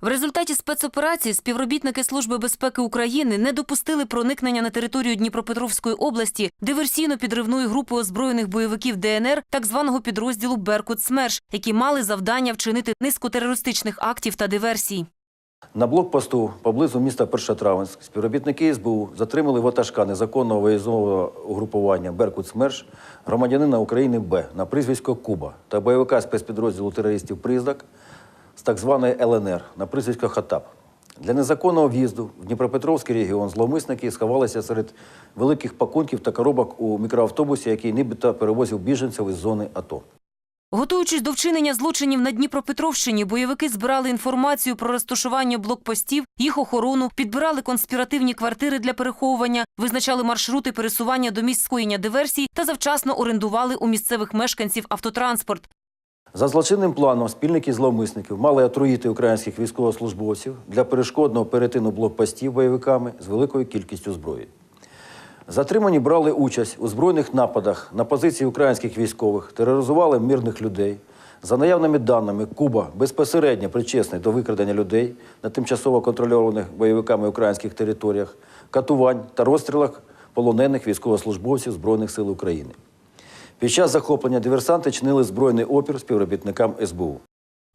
В результаті спецоперації співробітники Служби безпеки України не допустили проникнення на територію Дніпропетровської області диверсійно-підривної групи озброєних бойовиків ДНР так званого підрозділу Беркут СМЕРШ, які мали завдання вчинити низку терористичних актів та диверсій. На блокпосту поблизу міста Першотравенськ співробітники СБУ затримали ватажка незаконного виїзного угрупування Беркут СМЕРШ громадянина України Б на прізвисько Куба та бойовика спецпідрозділу терористів Признак з так званої ЛНР на прізвисько Хатаб. Для незаконного в'їзду в Дніпропетровський регіон зловмисники сховалися серед великих пакунків та коробок у мікроавтобусі, який нібито перевозив біженців із зони АТО. Готуючись до вчинення злочинів на Дніпропетровщині, бойовики збирали інформацію про розташування блокпостів, їх охорону, підбирали конспіративні квартири для переховування, визначали маршрути пересування до місць скоєння диверсій та завчасно орендували у місцевих мешканців автотранспорт. За злочинним планом спільники зловмисників мали отруїти українських військовослужбовців для перешкодного перетину блокпостів бойовиками з великою кількістю зброї. Затримані брали участь у збройних нападах на позиції українських військових, тероризували мирних людей. За наявними даними, Куба безпосередньо причесний до викрадення людей на тимчасово контрольованих бойовиками українських територіях, катувань та розстрілах полонених військовослужбовців Збройних сил України. Під час захоплення диверсанти чинили збройний опір співробітникам СБУ.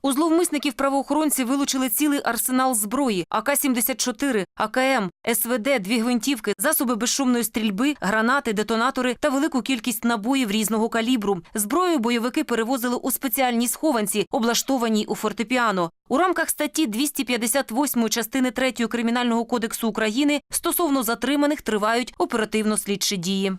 У зловмисників правоохоронці вилучили цілий арсенал зброї: АК-74, АКМ, СВД, дві гвинтівки, засоби безшумної стрільби, гранати, детонатори та велику кількість набоїв різного калібру. Зброю бойовики перевозили у спеціальній схованці, облаштованій у фортепіано. У рамках статті 258 частини 3 Кримінального кодексу України стосовно затриманих тривають оперативно-слідчі дії.